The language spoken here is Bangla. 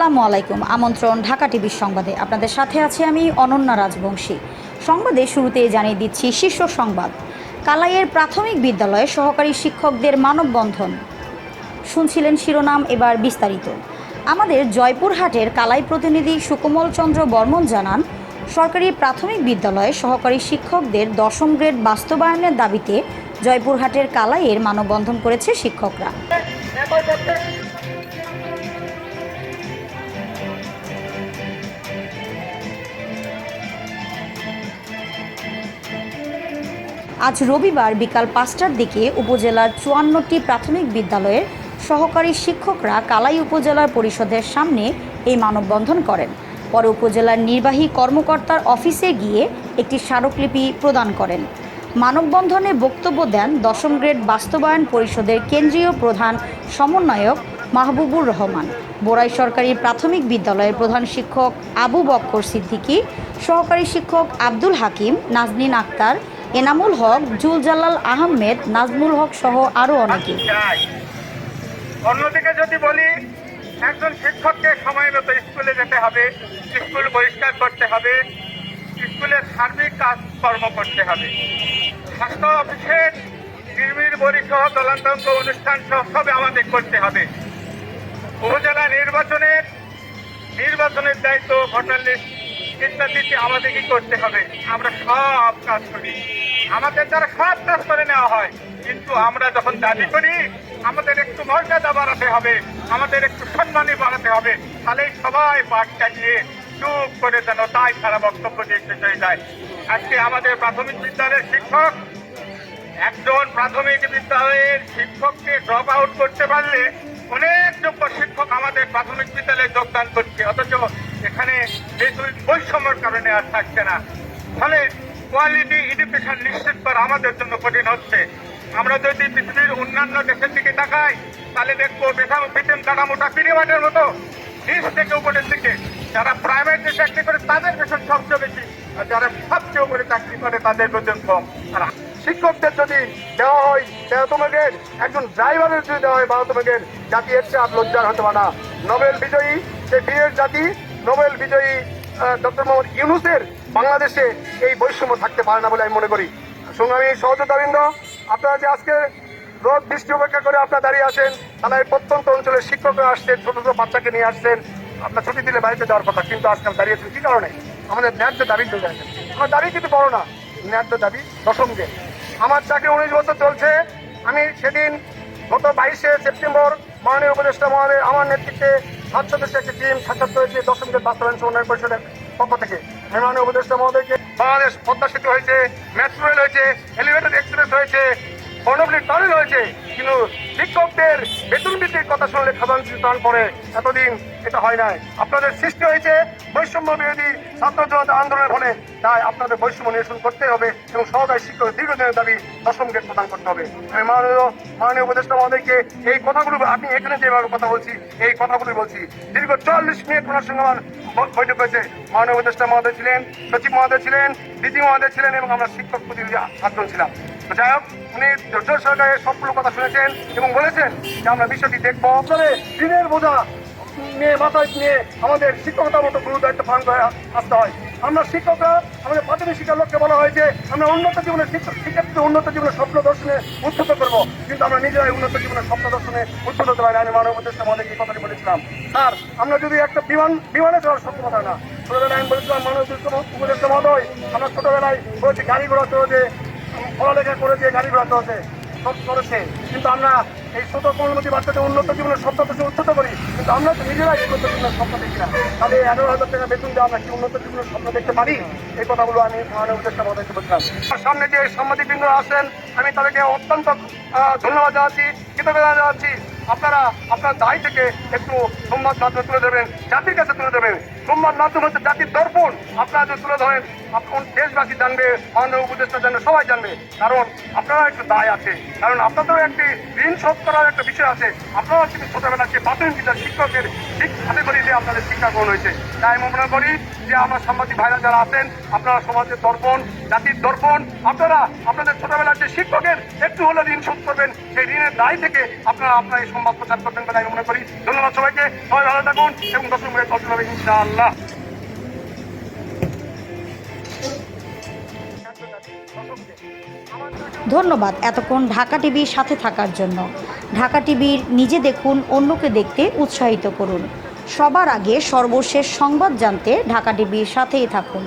আসসালামু আলাইকুম। আমন্ত্রণ ঢাকা টিভির সংবাদে। আপনাদের সাথে আছে আমি অনন্যা রাজবংশী। সংবাদে শুরুতেই জানিয়ে দিচ্ছি শীর্ষ সংবাদ। কালাইয়ের প্রাথমিক বিদ্যালয়ে সহকারী শিক্ষকদের মানববন্ধন। শুনছিলেন শিরোনাম এবার বিস্তারিত। আমাদের জয়পুরহাটের কালাই প্রতিনিধি সুকোমল চন্দ্র বর্মন জানান, সরকারি প্রাথমিক বিদ্যালয়ে সহকারী শিক্ষকদের দশম গ্রেড বাস্তবায়নের দাবিতে জয়পুরহাটের কালাইয়ের মানববন্ধন করেছে শিক্ষকরা। আজ রবিবার বিকাল পাঁচটার দিকে উপজেলার চুয়ান্নটি প্রাথমিক বিদ্যালয়ের সহকারী শিক্ষকরা কালাই উপজেলার পরিষদের সামনে এই মানববন্ধন করেন। পরে উপজেলার নির্বাহী কর্মকর্তার অফিসে গিয়ে একটি স্মারকলিপি প্রদান করেন। মানববন্ধনে বক্তব্য দেন দশম গ্রেড বাস্তবায়ন পরিষদের কেন্দ্রীয় প্রধান সমন্বয়ক মাহবুবুর রহমান, বোরাই সরকারি প্রাথমিক বিদ্যালয়ের প্রধান শিক্ষক আবু বক্কর সিদ্দিকী, সহকারী শিক্ষক আব্দুল হাকিম, নাজনীন আক্তার এনামুল হক জুলজালাল আহমেদ, নাজমুল হক সহ আরও অনেকে। চাই অন্যদিকে যদি বলি, একজন শিক্ষককে সময় মতো স্কুলে যেতে হবে, স্কুল পরিষ্কার করতে হবে স্কুলের সার্বিক কাজকর্ম করতে হবে। স্বাস্থ্য অফিসের নির্মির বড়ি সহ দলান্তঙ্ক অনুষ্ঠান সহ সব আমাদের করতে হবে। উপজেলা নির্বাচনের নির্বাচনের দায়িত্ব ভোটার লিস্ট ইত্যাদিতে আমাদেরকে করতে হবে? আমরা সব কাজ করি। আমাদের দ্বারা সব কাজ করে নেওয়া হয়। কিন্তু আমরা যখন দাবি করি, আমাদের একটু মর্যাদা বাড়াতে হবে, আমাদের একটু সম্মানী বাড়াতে হবে। তাহলেই সবাই পাঠ চালিয়ে চুপ করে যেন তাই সারা বক্তব্য দিয়ে হয়ে যায়। আজকে আমাদের প্রাথমিক বিদ্যালয়ের শিক্ষক, একজন প্রাথমিক বিদ্যালয়ের শিক্ষককে ড্রপ আউট করতে পারলে অনেক যোগ্য শিক্ষক আমাদের প্রাথমিক বিদ্যালয়ে যোগদান করছে। অথচ বৈষম্যের কারণে আর থাকছে না। ফলে কোয়ালিটি এডুকেশন নিশ্চিত করা আমাদের জন্য কঠিন হচ্ছে। আমরা যদি পৃথিবীর অন্যান্য দেশের দিকে তাকাই, তাহলে দেখব বেতন বেতন কাঠামোটা পিরিয়ডের মতো। নিচ থেকে উপরের দিকে যারা প্রাইভেটে চাকরি করে, তাদের বেতন সবচেয়ে বেশি। আর যারা সবচেয়ে উপরে চাকরি করে, তাদের বেতন কম। আর শিক্ষকদের যদি দেওয়া হয় তেরো তোমাকে একজন ড্রাইভারের যদি দেওয়া হয় বারো তোমাকে জাতি এর চেয়ে লজ্জার হতে পারে না। নোবেল বিজয়ী, সে বীরের জাতি, নোবেল বিজয়ী ডক্টর মোহাম্মদ ইউনুসের বাংলাদেশে এই বৈষম্য থাকতে পারে না বলে আমি মনে করি। সংগ্রামী সহযোগিতাবৃন্দ আপনারা যে আজকে রোদ, বৃষ্টি উপেক্ষা করে আপনারা দাঁড়িয়ে আছেন, তারা এই প্রত্যন্ত অঞ্চলের শিক্ষকরা আসছেন, ছোট ছোট বাচ্চাকে নিয়ে আসছেন, আপনার ছুটি দিলে বাড়িতে যাওয়ার কথা, কিন্তু আজকাল দাঁড়িয়েছেন কি কারণে? আমাদের ন্যায্য দাবি চলে আসেন আমার দাবি কিন্তু বড় না, ন্যায্য দাবি দশমকে। আমার চাকরি উনিশ বছর চলছে, আমি সেদিন গত বাইশে সেপ্টেম্বর মাননীয় উপদেষ্টা মহোদয় আমার নেতৃত্বে সাত সদস্যের একটি টিম সাক্ষাৎ করেছে দশমদের বাস্তবায়ন সমন্বয় পরিষদের পক্ষ থেকে মাননীয় উপদেষ্টা মহোদয়কে বাংলাদেশ সেতু হয়েছে মেট্রো রেল হয়েছে এলিভেটেড এক্সপ্রেস হয়েছে বর্ণবলী টনেল হয়েছে কিন্তু শিক্ষকদের বেতন বৃদ্ধির কথা শুনলে খাবার টান পড়ে। এতদিন এটা হয় নাই। আপনাদের সৃষ্টি হয়েছে বৈষম্য বিরোধী ছাত্র জনতা আন্দোলনের ফলে। তাই আপনাদের বৈষম্য নিরসন করতে হবে এবং সহকারী শিক্ষক দীর্ঘদিনের দাবি দশম গেট প্রদান করতে হবে। আমি মাননীয় মাননীয় উপদেষ্টা মহোদয়কে এই কথাগুলো, আমি এখানে যেভাবে কথা বলছি, এই কথাগুলো বলছি। দীর্ঘ চল্লিশ মিনিট ওনার সঙ্গে আমার বৈঠক হয়েছে। মাননীয় উপদেষ্টা মহোদয় ছিলেন, সচিব মহোদয় ছিলেন, ডিজি মহোদয় ছিলেন এবং আমরা শিক্ষক প্রতিনিধি সাতজন ছিলাম। যাই হোক, উনি জোর সরকারের সবগুলো কথা শুনেছেন এবং বলেছেন যে আমরা বিষয়টি দেখব। আসলে দিনের বোঝা নিয়ে, মাথায় নিয়ে আমাদের শিক্ষকতার মতো গুরু দায়িত্ব পালন করে আসতে হয়। আমরা শিক্ষকরা, আমাদের প্রাথমিক শিক্ষার লক্ষ্যে বলা হয় যে আমরা উন্নত শিক্ষক শিক্ষার্থীদের উন্নত জীবনের স্বপ্ন দর্শনে উদ্বুদ্ধ করব। কিন্তু আমরা নিজেরাই উন্নত জীবনের স্বপ্ন দর্শনে উদ্বুদ্ধ হতে পারি আমি মানব উপদেষ্টা আমাদের এই কথাটি বলেছিলাম। স্যার, আমরা যদি একটা বিমান, বিমানে চলার সক্ষমতা না। ছোটবেলায় আমি বলেছিলাম, মানব উপদেষ্টা মহোদয়, আমরা ছোটবেলায় বলেছি, গাড়ি ঘোড়া চলে পড়ালেখা করে দিয়ে গাড়ি ঘোড়া সব করেছে। কিন্তু আমরা এই ছোট কর্মী বাচ্চাদের উন্নত জীবনের স্বপ্ন তো উচ্চত করি, কিন্তু আমরা তো নিজেরাই উন্নত জীবনের স্বপ্ন দেখি না। তাহলে এগারো হাজার টাকা বেতন দিয়ে আমরা কি উন্নত জীবনের স্বপ্ন দেখতে পারি? এই কথাগুলো আমি মাননীয় উদ্দেশ্যে বলতে বলছিলাম। সামনে যে সাংবাদিকবৃন্দ আছেন আমি তাদেরকে অত্যন্ত ধন্যবাদ জানাচ্ছি, কৃতজ্ঞতা জানাচ্ছি। আপনারা, আপনার দায় থেকে একটু সংবাদ মাধ্যমে তুলে দেবেন জাতির কাছে তুলে দেবেন সংবাদ মাধ্যম হচ্ছে জাতির দর্পণ। আপনারা যদি তুলে ধরেন আপন দেশবাসী জানবে, মাননীয় উপদেষ্টা জানবে, সবাই জানবে। কারণ আপনারা একটু দায় আছে। কারণ আপনাদেরও একটি ঋণ শোধ করার একটা বিষয় আছে। আপনারা কিন্তু ছোটবেলা যে প্রাথমিক বিদ্যালয় শিক্ষকের ঠিক হাতে করে দিয়ে আপনাদের শিক্ষা গ্রহণ হয়েছে। তাই আমি মনে করি যে আমার সাংবাদিক ভাইরা যারা আছেন, আপনারা সমাজের দর্পণ, জাতির দর্পণ, আপনারা আপনাদের ছোটবেলার যে শিক্ষকের একটু হলে ঋণ শোধ করবেন। সেই ঋণের দায় থেকে আপনারা আপনার এই সংবাদ প্রচার করবেন বলে আমি মনে করি। ধন্যবাদ সবাইকে। সবাই ভালো থাকুন এবং দর্শক ভাই ধন্যবাদ এতক্ষণ ঢাকা টিভির সাথে থাকার জন্য। ঢাকা টিভির নিজে দেখুন, অন্যকে দেখতে উৎসাহিত করুন। সবার আগে সর্বশেষ সংবাদ জানতে ঢাকা টিভির সাথেই থাকুন।